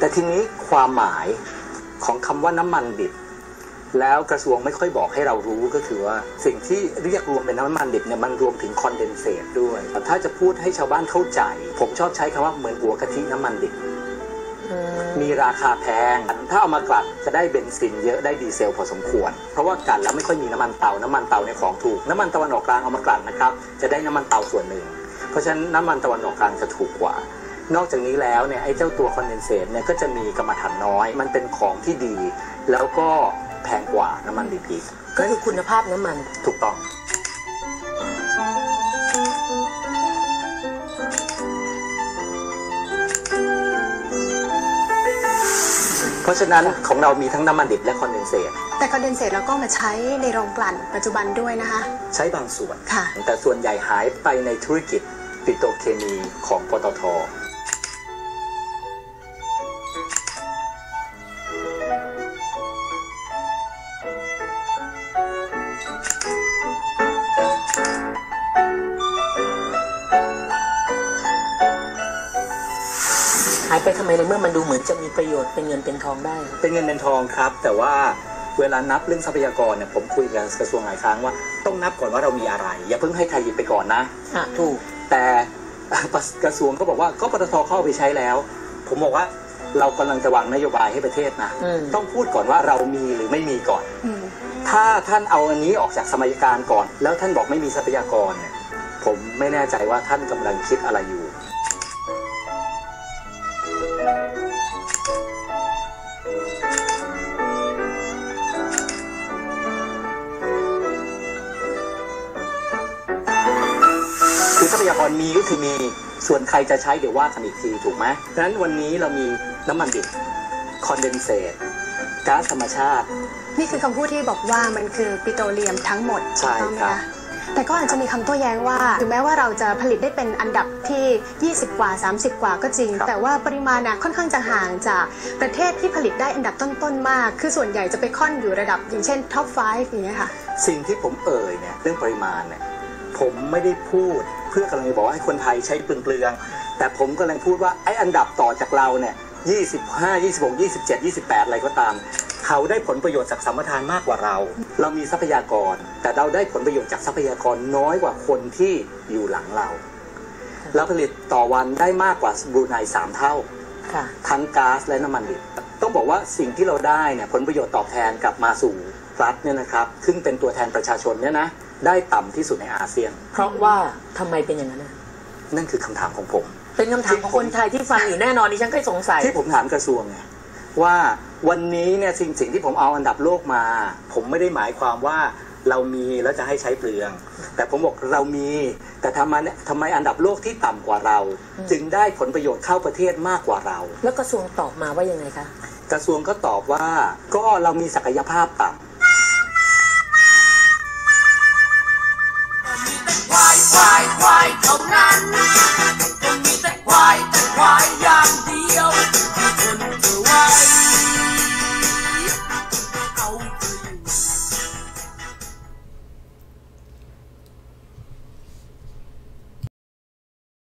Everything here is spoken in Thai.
แต่ทีนี้ความหมายของคำว่าน้ำมันดิบ แล้วกระทรวงไม่ค่อยบอกให้เรารู้ก็คือว่า สิ่งที่เรียกรวมเป็นน้ำมันดิบเนี่ยมันรวมถึงคอนเดนเซตด้วย ถ้าจะพูดให้ชาวบ้านเข้าใจ ผมชอบใช้คำว่าเหมือนหัวกะทิน้ำมันดิบมีราคาแพง ถ้าเอามากลั่นจะได้เบนซินเยอะได้ดีเซลพอสมควร เพราะว่ากลั่นแล้วไม่ค่อยมีน้ำมันเตา น้ำมันเตาในของถูก น้ำมันตะวันออกกลางเอามากลั่นนะครับ จะได้น้ำมันเตาส่วนหนึ่ง เพราะฉะนั้นน้ำมันตะวันออกกลางจะถูกกว่า นอกจากนี้แล้วเนี่ยไอ้เจ้าตัวคอนเดนเซตเนี่ยก็จะมีกรรมฐานน้อย มันเป็นของที่ดี แล้วก็แพงกว่าน้ำมันดิบอีกก็คือคุณภาพน้ำมันถูกต้อง เพราะฉะนั้นของเรามีทั้งน้ำมันดิบและคอนเดนเซตแต่คอนเดนเซตเราก็มาใช้ในโรงกลั่นปัจจุบันด้วยนะคะ ใช้บางส่วน ค่ะ แต่ส่วนใหญ่หายไปในธุรกิจปิโตรเคมีของปตทายไปทำไมในเมื่อมันดูเหมือนจะมีประโยชน์เป็นเงินเป็นทองได้ เป็นเงินเป็นทองครับ แต่ว่าเวลานับเรื่องทรัพยากรเนี่ยผมคุยกับกระทรวงหลายครั้งว่าต้องนับก่อนว่าเรามีอะไร อย่าเพิ่งให้ใครหยิบไปก่อนนะอะถูกแต่กระทรวงก็บอกว่าก็ปตทเข้าไปใช้แล้ว ผมบอกว่าเรากำลังจะวางนโยบายให้ประเทศนะอืมต้องพูดก่อนว่าเรามีหรือไม่มีก่อนอืมถ้าท่านเอาอันนี้ออกจากสมัยการก่อน แล้วท่านบอกไม่มีทรัพยากรเนี่ยผมไม่แน่ใจว่าท่านกำลังคิดอะไรอยู่ คือทรัพยากรมีก็คือมีส่วนใครจะใช้เดี๋ยวว่ากันอีกทีถูกไหมดังนั้นวันนี้เรามีน้ำมันดิบคอนเดนเซตก๊าซธรรมชาติ นี่คือคำพูดที่บอกว่ามันคือปิโตรเลียมทั้งหมดใช่ถูกต้องไหมครัคะบแต่ก็อาจจะมีคำโต้แย้งว่าถึงแม้ว่าเราจะผลิตได้เป็นอันดับที่ 20 กว่า 30 กว่าก็จริงแต่ว่าปริมาณน่ะค่อนข้างจะห่างจากประเทศที่ผลิตได้อันดับต้นๆมาก คือส่วนใหญ่จะไปค่อนอยู่ระดับ อย่างเช่นท็อป5อย่างเงี้ยค่ะ สิ่งที่ผมเอ่ยเนี่ยเรื่องปริมาณเนี่ยผมไม่ได้พูด เพื่อกำลังจะบอกว่าให้คนไทยใช้เปลืองๆแต่ผมกำลังพูดว่าไอ้อันดับต่อจากเราเนี่ย25 26 27 28 อะไรก็ตาม เขาได้ผลประโยชน์จากสัมปทานมากกว่าเรา เรามีทรัพยากร แต่เราได้ผลประโยชน์จากทรัพยากรน้อยกว่าคนที่อยู่หลังเรา เราผลิตต่อวันได้มากกว่าบรูไนสามเท่าค่ะทั้งก๊าซและน้ำมันดิบต้องบอกว่าสิ่งที่เราได้เนี่ยผลประโยชน์ตอบแทนกลับมาสู่ รัฐเนี่ยนะครับซึ่งเป็นตัวแทนประชาชนเนี่ยนะได้ต่ำที่สุดในอาเซียน เพราะว่าทำไมเป็นอย่างนั้นนะนั่นคือคำถามของผม เป็นคำถามของคนไทยที่ฟังอยู่แน่นอนดิฉันก็สงสัยที่ผมถามกระทรวงไงว่าวันนี้เนี่ยสิ่งสิ่งที่ผมเอาอันดับโลกมา ผมไม่ได้หมายความว่าเรามีแล้วจะให้ใช้เปลือง แต่ผมบอกเรามี แต่ทำไมเนี่ยทำไมอันดับโลกที่ต่ำกว่าเรา จึงได้ผลประโยชน์เข้าประเทศมากกว่าเรา แล้วกระทรวงตอบมาว่ายังไงคะกระทรวงก็ตอบว่าก็เรามีศักยภาพต่ำายค